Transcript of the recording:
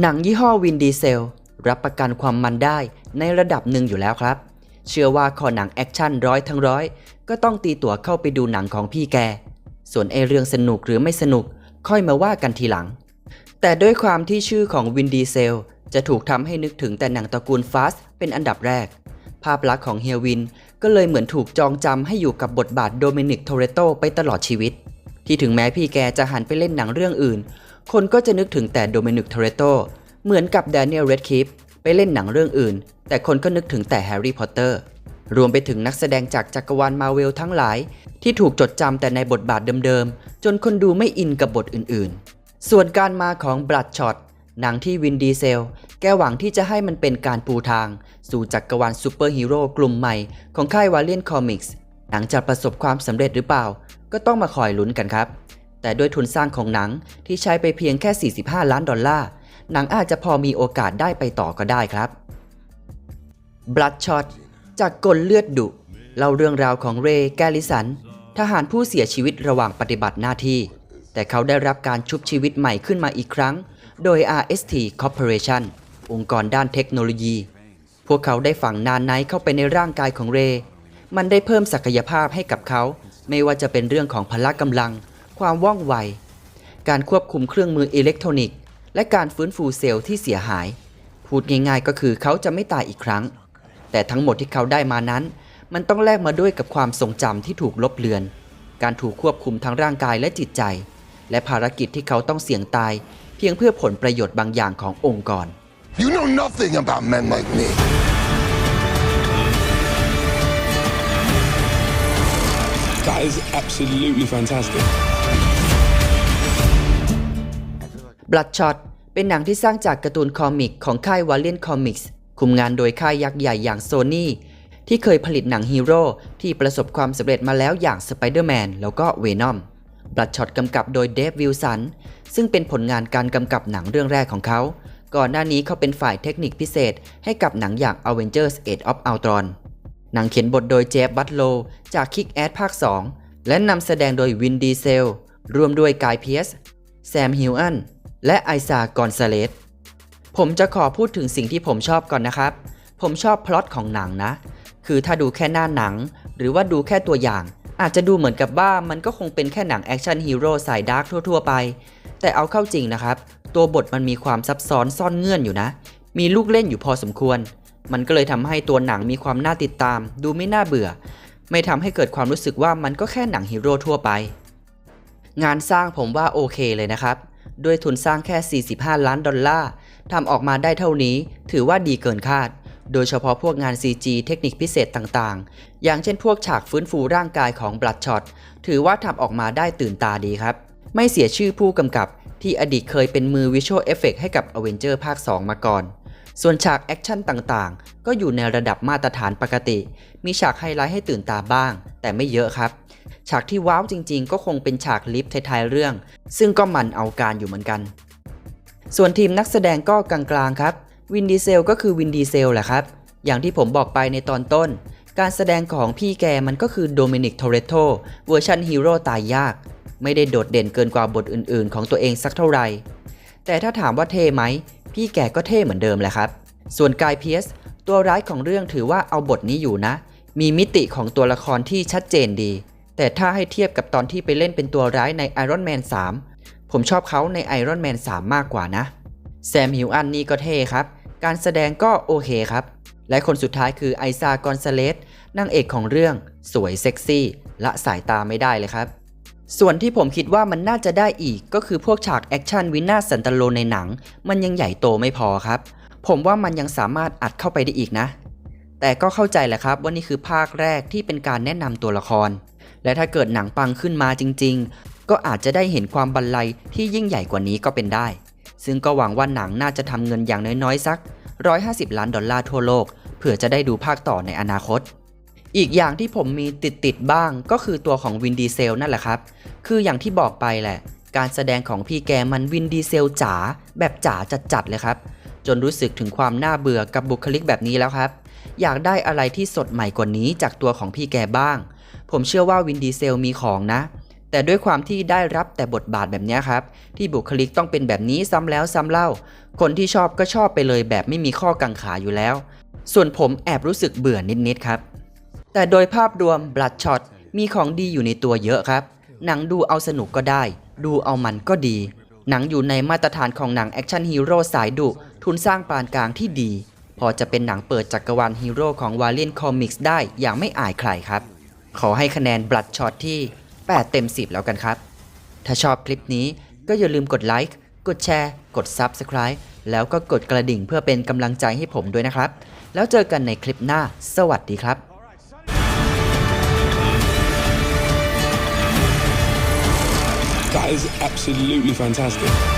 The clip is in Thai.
หนังยี่ห้อวินดีเซล รับประกันความมันได้ในระดับหนึ่งอยู่แล้วครับ เชื่อว่าคอหนังแอคชั่นร้อยทั้งร้อยก็ต้องตีตั๋วเข้าไปดูหนังของพี่แก ส่วนไอเรื่องสนุกหรือไม่สนุกค่อยมาว่ากันทีหลัง แต่ด้วยความที่ชื่อของวินดีเซล จะถูกทำให้นึกถึงแต่หนังตระกูลฟาสเป็นอันดับแรก ภาพลักษณ์ของเฮียวินก็เลยเหมือนถูกจองจำให้อยู่กับบทบาทโดมินิกโทเรโตไปตลอดชีวิต ที่ถึงแม้พี่แกจะหันไปเล่นหนังเรื่องอื่น คนก็จะนึกถึงแต่โดมินิกโทเรโตเหมือนกับแดเนียลเรดคิฟไปเล่นหนังเรื่องอื่น แต่คนก็นึกถึงแต่แฮร์รี่พอตเตอร์รวมไปถึงนักแสดงจากจักรวาลมาเวลทั้งหลาย ที่ถูกจดจำแต่ในบทบาทเดิมๆ จนคนดูไม่อินกับบทอื่นๆ ส่วนการมาของ Bloodshot หนังที่วินดีเซล แกหวังที่จะให้มันเป็นการปูทาง สู่จักรวาลซูเปอร์ฮีโร่กลุ่มใหม่ของค่ายวาเลียนคอมิกส์หนังจะประสบความสำเร็จหรือเปล่า ก็ต้องมาคอยลุ้นกันครับ แต่ด้วยทุนสร้างของหนังที่ใช้ไปเพียงแค่ 45 ล้านดอลลาร์ หนังอาจจะพอมีโอกาสได้ไปต่อก็ได้ครับ Bloodshot จากกลเลือดดุเล่าเรื่องราวของเรย์แกลิสัน ทหารผู้เสียชีวิตระหว่างปฏิบัติหน้าที่ แต่เขาได้รับการชุบชีวิตใหม่ขึ้นมาอีกครั้ง โดย RST Corporation องค์กรด้านเทคโนโลยี พวกเขาได้ฝังนานไนท์เข้าไปในร่างกายของเรย์มันได้เพิ่มศักยภาพให้กับเขา ไม่ว่าจะเป็นเรื่องของพละกำลัง ความว่องไว การควบคุมเครื่องมืออิเล็กทรอนิกส์ และการฟื้นฟูเซลล์ที่เสียหาย พูดง่ายๆก็คือเขาจะไม่ตายอีกครั้ง แต่ทั้งหมดที่เขาได้มานั้น มันต้องแลกมาด้วยกับความทรงจำที่ถูกลบเลือน การถูกควบคุมทั้งร่างกายและจิตใจ และภารกิจที่เขาต้องเสี่ยงตาย เพียงเพื่อผลประโยชน์บางอย่างขององค์กร You know nothing about men like me. That is absolutely fantastic. Bloodshot เป็นหนังที่สร้างจากการ์ตูนคอมิกของค่าย Valiant Comics คุมงานโดยค่ายยักษ์ใหญ่อย่าง Sony ที่เคยผลิตหนังฮีโร่ที่ประสบความสำเร็จมาแล้วอย่าง Spider-Man แล้วก็ Venom Bloodshot กำกับโดยเดฟวิลสันซึ่งเป็นผลงานการกำกับหนังเรื่องแรกของเขา ก่อนหน้านี้เขาเป็นฝ่ายเทคนิคพิเศษให้กับหนังอย่าง Avengers Age of Ultron หนังเขียนบทโดยเจฟบัตโลจาก Kick-Ass ภาค 2 และนำแสดงโดยวินดีเซลรวมด้วยกายเพียสแซมฮิวอัน และไอซากอนซาเลสผมจะขอพูดถึงสิ่งที่ผมชอบก่อนนะครับ ผมชอบพล็อตของหนังนะ คือถ้าดูแค่หน้าหนัง หรือว่าดูแค่ตัวอย่าง อาจจะดูเหมือนกับว่ามันก็คงเป็นแค่หนังแอคชั่นฮีโร่สายดาร์กทั่วๆไป แต่เอาเข้าจริงนะครับ ตัวบทมันมีความซับซ้อนซ่อนเงื่อนอยู่นะ มีลูกเล่นอยู่พอสมควร มันก็เลยทำให้ตัวหนังมีความน่าติดตาม ดูไม่น่าเบื่อ ไม่ทำให้เกิดความรู้สึกว่ามันก็แค่หนังฮีโร่ทั่วไป งานสร้างผมว่าโอเคเลยนะครับ ด้วยทุนสร้างแค่ 45 ล้านดอลลาร์ทำออกมาได้เท่านี้ ถือว่าดีเกินคาด โดยเฉพาะพวกงาน CG เทคนิคพิเศษต่างๆ อย่างเช่นพวกฉากฟื้นฟูร่างกายของ Bloodshot ถือว่าทำออกมาได้ตื่นตาดีครับ ไม่เสียชื่อผู้กำกับที่อดีตเคยเป็นมือวิชวลเอฟเฟกให้กับ Avenger ภาค 2 มาก่อน ส่วนฉากแอคชั่นต่างๆ ก็อยู่ในระดับมาตรฐานปกติ มีฉากไฮไลท์ให้ตื่นตาบ้าง แต่ไม่เยอะครับ ฉากที่ว้าวจริงๆ ก็คงเป็นฉากลิฟต์ท้ายๆเรื่อง ซึ่งก็มันเอาการอยู่เหมือนกัน ส่วนทีมนักแสดงก็กลางๆครับ วินดีเซลก็คือวินดีเซลแหละครับ อย่างที่ผมบอกไปในตอนต้น การแสดงของพี่แกมันก็คือโดมินิกโทเรโตเวอร์ชันฮีโร่ตายยาก ไม่ได้โดดเด่นเกินกว่าบทอื่นๆ ของตัวเองสักเท่าไหร่ แต่ถ้าถามว่าเท่ไหม พี่แกก็เท่เหมือนเดิมแหละครับ ส่วนกายเพียสตัวร้ายของเรื่องถือว่าเอาบทนี้อยู่นะ มีมิติของตัวละครที่ชัดเจนดี แต่ถ้าให้เทียบกับตอนที่ไปเล่นเป็นตัวร้ายใน Iron Man 3 ผมชอบเขาใน Iron Man 3 มากกว่านะ แซมฮิวอันนี่ก็เท่ครับ การแสดงก็โอเคครับ และคนสุดท้ายคือไอซากอนซาเลสนางเอกของเรื่อง สวยเซ็กซี่ละสายตาไม่ได้เลยครับ ส่วนที่ผมคิดว่ามันน่าจะได้อีกก็คือพวกฉากแอคชั่นวินาสันตโลในหนัง มันยังใหญ่โตไม่พอครับ ผมว่ามันยังสามารถอัดเข้าไปได้อีกนะ แต่ก็เข้าใจแหละครับว่านี่คือภาคแรกที่เป็นการแนะนำตัวละคร และถ้าเกิดหนังปังขึ้นมาจริง ๆ ก็อาจจะได้เห็นความบันไลที่ยิ่งใหญ่กว่านี้ก็เป็นได้ ซึ่งก็หวังว่าหนังน่าจะทำเงินอย่างน้อยๆ สัก 150 ล้านดอลลาร์ทั่วโลกเพื่อจะได้ดูภาคต่อในอนาคต อีกอย่างที่ผมมีติดติดๆบ้างก็คือตัวของวินดีเซลนั่นแหละครับ คืออย่างที่บอกไปแหละ การแสดงของพี่แกมันวินดีเซลจ๋าแบบจ๋าจัดๆเลยครับ จนรู้สึกถึงความน่าเบื่อกับบุคลิกแบบนี้แล้วครับอยากได้อะไรที่สดใหม่กว่านี้จากตัวของพี่แกบ้าง ผมเชื่อว่าวินดีเซลมีของนะ แต่ด้วยความที่ได้รับแต่บทบาทแบบนี้ครับ ที่บุคลิกต้องเป็นแบบนี้ซ้ำแล้วซ้ำเล่า คนที่ชอบก็ชอบไปเลยแบบไม่มีข้อกังขาอยู่แล้ว ส่วนผมแอบรู้สึกเบื่อนิดๆครับ แต่โดยภาพรวม Bloodshot มีของดีอยู่ในตัวเยอะครับ หนังดูเอาสนุกก็ได้ ดูเอามันก็ดี หนังอยู่ในมาตรฐานของหนังแอคชั่นฮีโร่สายดุทุนสร้างปานกลางที่ดี พอจะเป็นหนังเปิดจักกรวาลฮีโร่ของ v a l i a n t Comics ได้อย่างไม่อายใครครับ ขอให้คะแนน Bloodshot ที่ 8 เต็ม 10 แล้วกันครับ ถ้าชอบคลิปนี้ก็อย่าลืมกดไลค์ กดแชร์ กด Subscribe แล้วก็กดกระดิ่งเพื่อเป็นกำลังใจให้ผมด้วยนะครับ แล้วเจอกันในคลิปหน้า สวัสดีครับ That is absolutely fantastic.